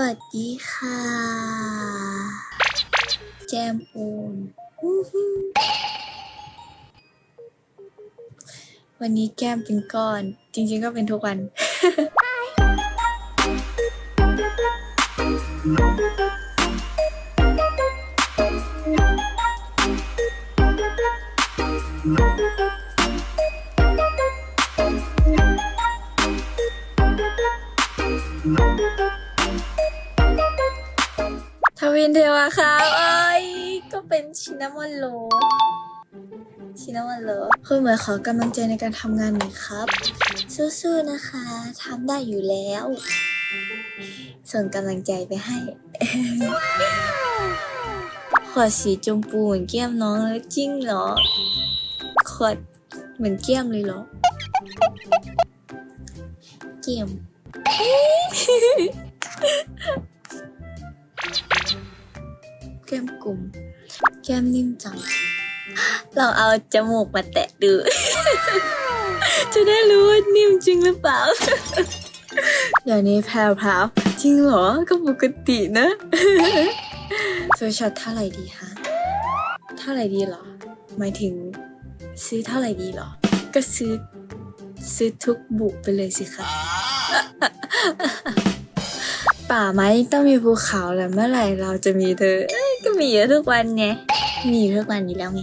วัสดีค่ะ แจมปูน วันนี้แก้มเป็นก้อน จริง ๆ ก็เป็นทุกวัน ทวินเทวะครับเอ้ย ก็เป็นชินามอนโลชินามอนโลคุณเหมยขอกำลังใจในการทำงานหน่อยครับ สู้ๆนะคะทำได้อยู่แล้ว ส่งกำลังใจไปให้ ขวดสีชมพูเหมือนแก้มน้องเลยจริงเหรอ ขวดเหมือนแก้มเลยเหรอแก้ม แก้มกลุ่มแก้มนิ่มจังลองเอาจมูกมาแตะดู จะได้รู้ว่านิ่มจริงหรือเปล่า เดี๋ยวนี้แพรวพราวจริงเหรอ ก็ปกตินะซื้อช็อตเท่าไหร่ดีคะเท่าไหร่ดีเหรอ หมายถึง ซื้อเท่าไหร่ดีเหรอ ก็ซื้อ ซื้อทุกบุกไปเลยสิคะป่าไม้ต้องมีภูเขาแหละเมื่อไหร่เราจะมีเธอ ก็มีอยู่ทุกวันไง มีอยู่ทุกวันอยู่แล้วไง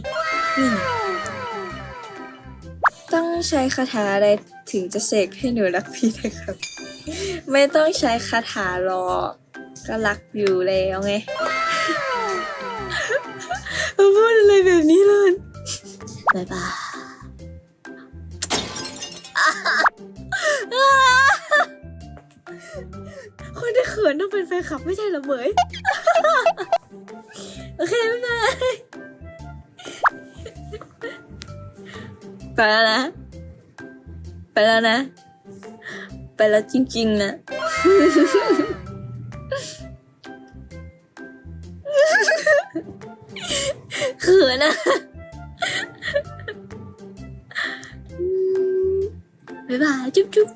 ต้องใช้คาถาอะไรถึงจะเสกให้หนูรักพี่นะครับ ไม่ต้องใช้คาถาหรอกก็รักอยู่แล้วไงมาพูดอะไรแบบนี้เลยบายบายคนที่เขินต้องเป็นแฟนคลับไม่ใช่เหรอเหมย โอเคบ๊ายบายไปแล้วนะ ไปแล้วนะ ไปแล้วจริงๆนะ เขินอะบ๊ายบายจุ๊บจุ๊บ